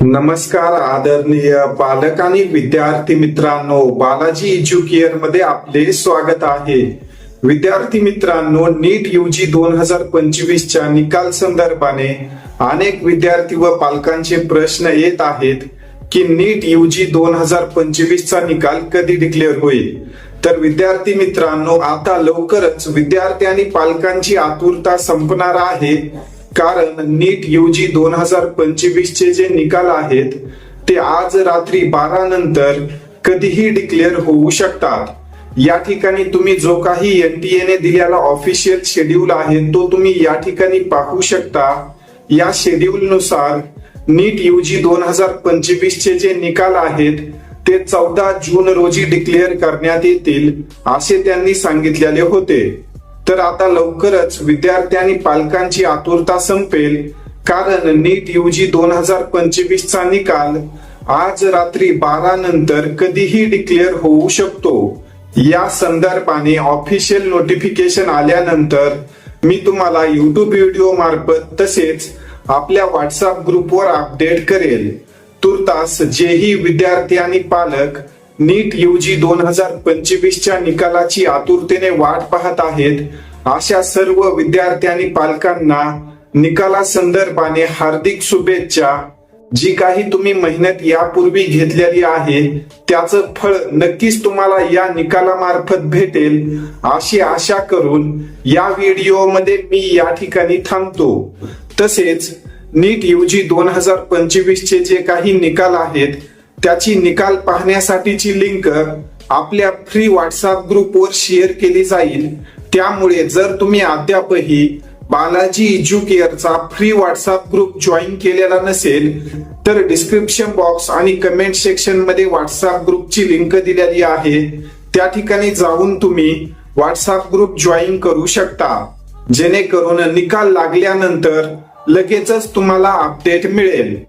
नमस्कार आदरणीय पालक आणि विद्यार्थी मित्रांनो बालाजी एज्युकेअरमध्ये आपले स्वागत आहे. विद्यार्थी मित्रांनो नीट यूजी दोन हजार पंचवीसच्या निकाल संदर्भाने अनेक विद्यार्थी व पालकांचे प्रश्न येत आहेत की नीट यूजी दोन हजार पंचवीसचा निकाल कधी डिक्लेअर होईल? तर विद्यार्थी मित्रांनो आता लवकरच विद्यार्थी आणि पालकांची आतुरता संपणार आहे. कारण नीट यूजी दोन हजार पंचवीस चे जे निकाल आहेत ते आज रात्री बारा नंतर कधीही डिक्लेअर होऊ शकतात. या ठिकाणी तुम्ही जो काही एन टी एने दिलेला ऑफिशियल शेड्यूल आहे तो तुम्ही या ठिकाणी पाहू शकता. या शेड्यूल नुसार नीट यूजी दोन हजार पंचवीस चे जे निकाल आहेत ते चौदा जून रोजी डिक्लेअर करण्यात येतील असे त्यांनी सांगितलेले होते. तर आता लवकरच विद्यार्थी आणि पालकांची आतुरता संपेल कारण नीट यूजी दोन हजार पंचवीस चा निकाल आज रात्री बारा नंतर कधीही डिक्लेअर होऊ शकतो. या संदर्भाने ऑफिशियल नोटिफिकेशन आल्यानंतर मी तुम्हाला युट्यूब व्हिडिओ मार्फत तसेच आपल्या व्हॉट्सअप ग्रुपवर अपडेट करेल. तुर्तास जेही विद्यार्थी आणि पालक नीट यूजी दोन हजार पंचवीसच्या निकालाची आतुरतेने वाट पाहत आहेत. अशा सर्व विद्यार्थी आणि पालकांना निकाला संदर्भाने हार्दिक शुभेच्छा. जी काही तुम्ही मेहनत यापूर्वी घेतलेली आहे त्याचं फळ नक्कीच तुम्हाला या निकालामार्फत भेटेल. अशी आशा करून या व्हिडिओमध्ये मी या ठिकाणी थांबतो. तसेच नीट यूजी दोन हजार पंचवीस चे जे काही निकाल आहेत त्याची निकाल पाहण्यासाठीची लिंक आपल्या फ्री व्हॉट्सअप ग्रुपवर शेअर केली जाईल. त्यामुळे जर तुम्ही अद्यापही बालाजी एज्युकेअरचा फ्री व्हॉट्सअप ग्रुप जॉईन केलेला नसेल तर डिस्क्रिप्शन बॉक्स आणि कमेंट सेक्शनमध्ये व्हॉट्सअप ग्रुपची लिंक दिलेली आहे. त्या ठिकाणी जाऊन तुम्ही व्हॉट्सअप ग्रुप जॉईन करू शकता. जेणेकरून निकाल लागल्यानंतर लगेचच तुम्हाला अपडेट मिळेल.